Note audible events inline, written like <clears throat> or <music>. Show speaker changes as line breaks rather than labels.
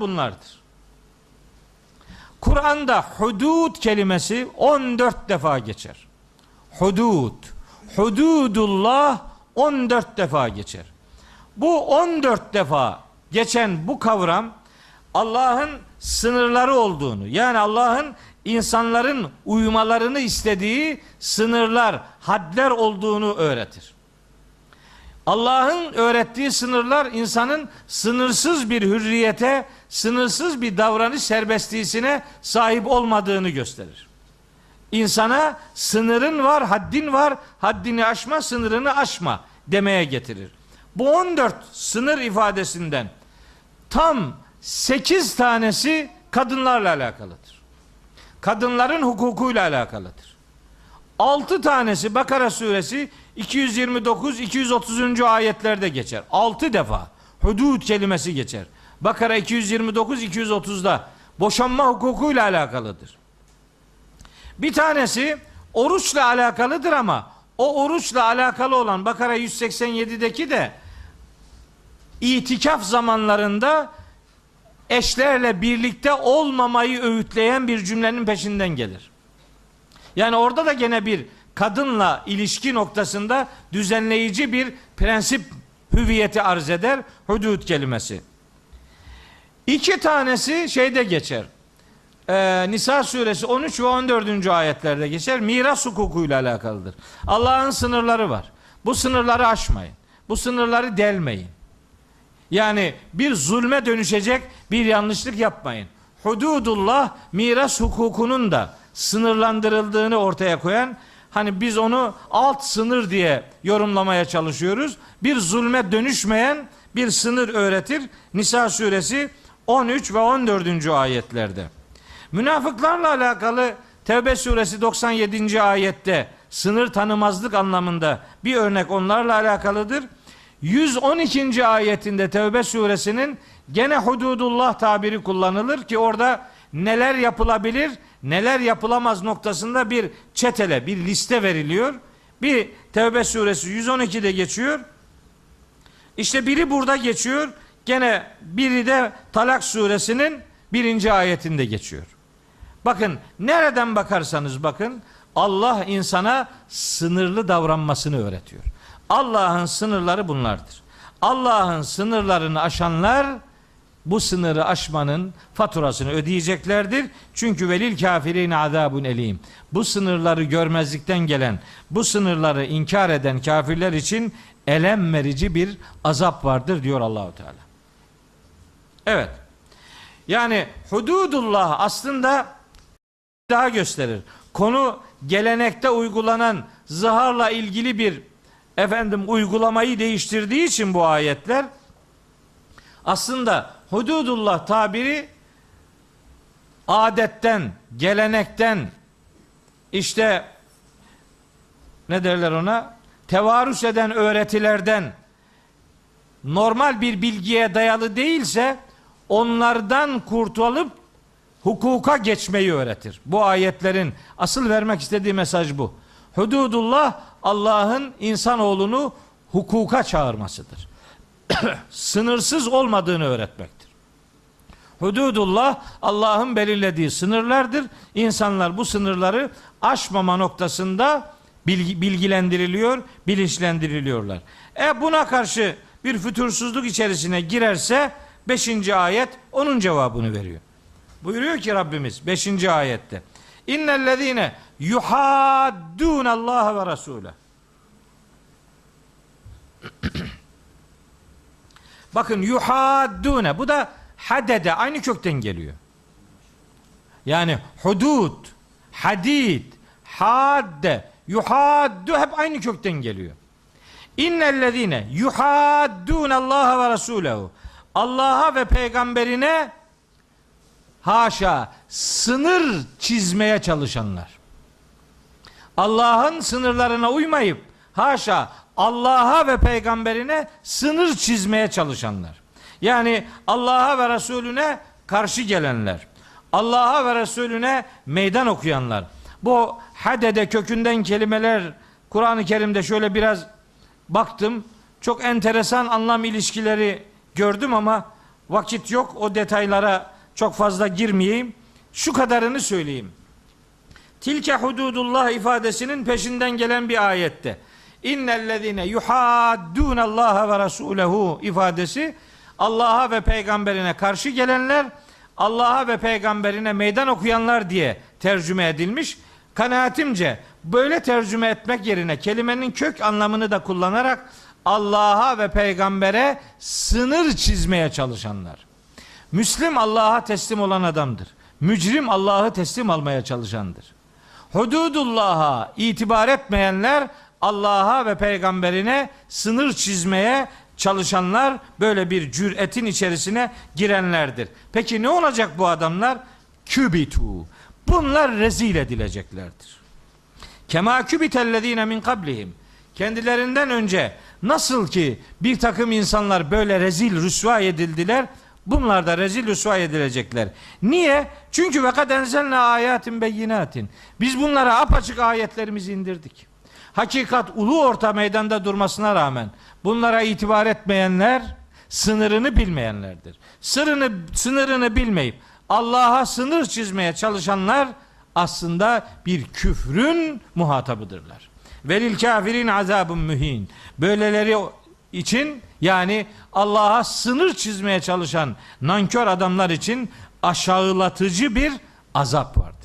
bunlardır. Kur'an'da hudud kelimesi 14 defa geçer. Hudud. Hududullah 14 defa geçer. Bu 14 defa geçen bu kavram Allah'ın sınırları olduğunu yani Allah'ın insanların uymalarını istediği sınırlar, hadler olduğunu öğretir. Allah'ın öğrettiği sınırlar insanın sınırsız bir hürriyete, sınırsız bir davranış serbestliğine sahip olmadığını gösterir. İnsana sınırın var, haddin var, haddini aşma, sınırını aşma demeye getirir. Bu 14 sınır ifadesinden tam 8 tanesi kadınlarla alakalıdır. Kadınların hukukuyla alakalıdır. 6 tanesi Bakara suresi 229 230. ayetlerde geçer. 6 defa hudud kelimesi geçer. Bakara 229 230'da boşanma hukukuyla alakalıdır. Bir tanesi oruçla alakalıdır ama o oruçla alakalı olan Bakara 187'deki de itikaf zamanlarında eşlerle birlikte olmamayı öğütleyen bir cümlenin peşinden gelir. Yani orada da gene bir kadınla ilişki noktasında düzenleyici bir prensip hüviyeti arz eder hudud kelimesi. İki tanesi şeyde geçer. Ee, Nisa suresi 13 ve 14. ayetlerde geçer. Miras hukukuyla alakalıdır. Allah'ın sınırları var. Bu sınırları aşmayın. Bu sınırları delmeyin. Yani bir zulme dönüşecek bir yanlışlık yapmayın. Hududullah miras hukukunun da sınırlandırıldığını ortaya koyan hani biz onu alt sınır diye yorumlamaya çalışıyoruz. Bir zulme dönüşmeyen bir sınır öğretir. Nisa suresi 13 ve 14. ayetlerde. Münafıklarla alakalı Tevbe suresi 97. ayette sınır tanımazlık anlamında bir örnek onlarla alakalıdır. 112. ayetinde Tevbe suresinin gene hududullah tabiri kullanılır ki orada neler yapılabilir, neler yapılamaz noktasında bir çetele, bir liste veriliyor. Bir Tevbe suresi 112'de geçiyor. İşte biri burada geçiyor. Gene biri de Talak suresinin birinci ayetinde geçiyor. Bakın nereden bakarsanız bakın Allah insana sınırlı davranmasını öğretiyor. Allah'ın sınırları bunlardır. Allah'ın sınırlarını aşanlar bu sınırı aşmanın faturasını ödeyeceklerdir. Çünkü velil kafirin azabun elim. Bu sınırları görmezlikten gelen, bu sınırları inkar eden kafirler için elem verici bir azap vardır diyor Allahu Teala. Evet. Yani hududullah aslında daha gösterir. Konu gelenekte uygulanan zıharla ilgili bir efendim uygulamayı değiştirdiği için bu ayetler aslında hududullah tabiri adetten, gelenekten işte ne derler ona? Tevarüs eden öğretilerden normal bir bilgiye dayalı değilse onlardan kurtulup hukuka geçmeyi öğretir. Bu ayetlerin asıl vermek istediği mesaj bu. Hududullah Allah'ın insanoğlunu hukuka çağırmasıdır. <clears throat> Sınırsız olmadığını öğretmektir. Hududullah Allah'ın belirlediği sınırlardır. İnsanlar bu sınırları aşmama noktasında bilgi, bilgilendiriliyor, bilinçlendiriliyorlar. E buna karşı bir fütursuzluk içerisine girerse 5. ayet onun cevabını veriyor. Buyuruyor ki Rabbimiz 5. ayette. İnnellezine yuhaddun Allah ve Resulü. <clears throat> Bakın yuhaddune bu da hadede aynı kökten geliyor. Yani hudud, hadid, hadde, yuhaddu hep aynı kökten geliyor. İnnellezine yuhaddun Allah ve Resulehu. Allah'a ve peygamberine haşa sınır çizmeye çalışanlar. Allah'ın sınırlarına uymayıp haşa Allah'a ve peygamberine sınır çizmeye çalışanlar. Yani Allah'a ve Resulüne karşı gelenler. Allah'a ve Resulüne meydan okuyanlar. Bu hadede kökünden kelimeler Kur'an-ı Kerim'de şöyle biraz baktım. Çok enteresan anlam ilişkileri gördüm ama vakit yok. O detaylara çok fazla girmeyeyim. Şu kadarını söyleyeyim. Tilke hududullah ifadesinin peşinden gelen bir ayette. İnnellezine yuhaddun Allah ve Resulehu ifadesi Allah'a ve peygamberine karşı gelenler Allah'a ve peygamberine meydan okuyanlar diye tercüme edilmiş. Kanaatimce böyle tercüme etmek yerine kelimenin kök anlamını da kullanarak Allah'a ve peygambere sınır çizmeye çalışanlar. Müslim Allah'a teslim olan adamdır. Mücrim Allah'ı teslim almaya çalışandır. Hududullah'a itibar etmeyenler Allah'a ve peygamberine sınır çizmeye çalışanlar böyle bir cüretin içerisine girenlerdir. Peki ne olacak bu adamlar? Kübitu. Bunlar rezil edileceklerdir. Kema kübitellezine min kablihim. Kendilerinden önce nasıl ki bir takım insanlar böyle rezil rüsva edildiler, bunlar da rezil rüsva edilecekler. Niye? Çünkü ve kad enzelna ayatin beyinatin. Biz bunlara apaçık ayetlerimizi indirdik. Hakikat ulu orta meydanda durmasına rağmen bunlara itibar etmeyenler sınırını bilmeyenlerdir. Sırrını sınırını bilmeyip Allah'a sınır çizmeye çalışanlar aslında bir küfrün muhatabıdırlar. Velil kafirin azabun mühin. Böyleleri için yani Allah'a sınır çizmeye çalışan nankör adamlar için aşağılatıcı bir azap vardır.